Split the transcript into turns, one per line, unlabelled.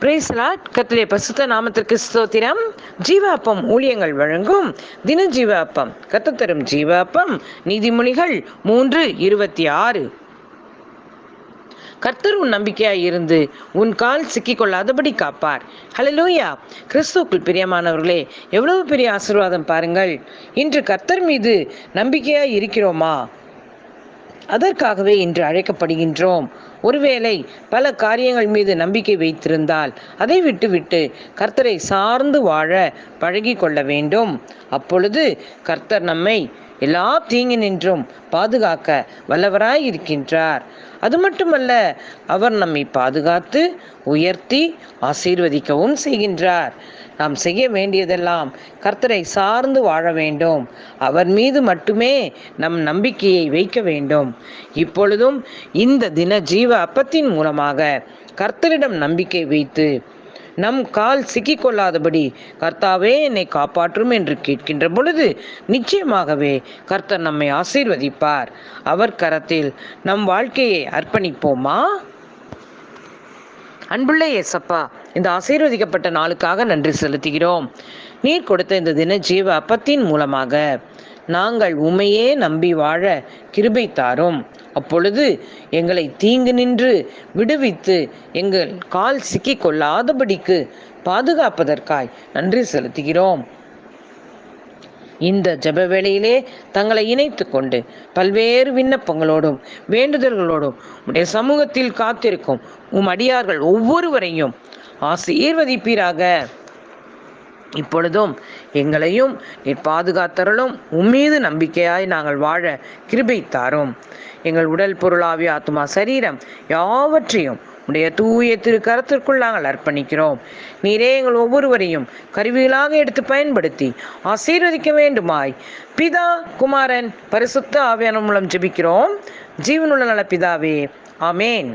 பிரேசலாட் கத்திலே பசுத்த நாமத்திற்கு ஸ்தோத்திரம். ஜீவாப்பம் ஊழியங்கள் வழங்கும் தின ஜீவாப்பம். கத்து தரும் ஜீவாப்பம். நீதிமொழிகள் மூன்று இருபத்தி ஆறு. கர்த்தர் உன் நம்பிக்கையாய் இருந்து உன் கால் சிக்கிக்கொள்ளாதபடி காப்பார். ஹலலூயா கிறிஸ்துக்குள் பிரியமானவர்களே எவ்வளவு பெரிய ஆசீர்வாதம் பாருங்கள். இன்று கர்த்தர் மீது நம்பிக்கையாய் இருக்கிறோமா? அதற்காகவே இன்று அழைக்கப்படுகின்றோம். ஒருவேளை பல காரியங்கள் மீது நம்பிக்கை வைத்திருந்தால் அதை விட்டுவிட்டு கர்த்தரை சார்ந்து வாழ பழகி கொள்ள வேண்டும். அப்பொழுது கர்த்தர் நம்மை எல்லா தீங்கினின்றும் பாதுகாக்க வல்லவராய் இருக்கின்றார். அது மட்டுமல்ல அவர் நம்மை பாதுகாத்து உயர்த்தி ஆசீர்வதிக்கவும் செய்கின்றார். நாம் செய்ய வேண்டியதெல்லாம் கர்த்தரை சார்ந்து வாழ வேண்டும். அவர் மீது மட்டுமே நம் நம்பிக்கையை வைக்க வேண்டும். இப்பொழுதும் இந்த தின ஜீவ அப்பத்தின் மூலமாக கர்த்தரிடம் நம்பிக்கை வைத்து நம் கால் சிக்கிக்கொள்ளாதபடி கர்த்தாவே என்னை காப்பாற்றும் என்று கேட்கின்ற பொழுது நிச்சயமாகவே கர்த்தர் நம்மை ஆசீர்வதிப்பார். அவர் கரத்தில் நம் வாழ்க்கையை அர்ப்பணிப்போமா? அன்புள்ள ஏசப்பா இந்த ஆசீர்வதிக்கப்பட்ட நாளுக்காக நன்றி செலுத்துகிறோம். நீர் கொடுத்த இந்த தின ஜீவ அப்பத்தின் மூலமாக நாங்கள் உமையே நம்பி வாழ கிருபை தாரும். அப்பொழுது எங்களை தீங்கு நின்று விடுவித்து எங்கள் கால் சிக்கி கொள்ளாதபடிக்கு பாதுகாப்பதற்காய் நன்றி செலுத்துகிறோம். இந்த ஜப வேளையிலே தங்களை இணைத்து கொண்டு பல்வேறு விண்ணப்பங்களோடும் வேண்டுதல்களோடும் உடைய சமூகத்தில் காத்திருக்கும் உம் அடியார்கள் ஒவ்வொருவரையும் ஆசீர்வதிப்பீராக. இப்பொழுதும் எங்களையும் நீர் பாதுகாத்தரலும் உம்மீது நம்பிக்கையாய் நாங்கள் வாழ கிருபை தாரும். எங்கள் உடல் பொருளாவி ஆத்மா சரீரம் யாவற்றையும் உடைய தூய திரு கரத்திற்குள் நாங்கள் அர்ப்பணிக்கிறோம். நீரே எங்கள் ஒவ்வொருவரையும் கருவிகளாக எடுத்து பயன்படுத்தி ஆசீர்வதிக்க வேண்டுமாய். பிதா குமாரன் பரிசுத்த ஆவியான மூலம் ஜெபிக்கிறோம். ஜீவனுள்ள நல பிதாவே ஆமேன்.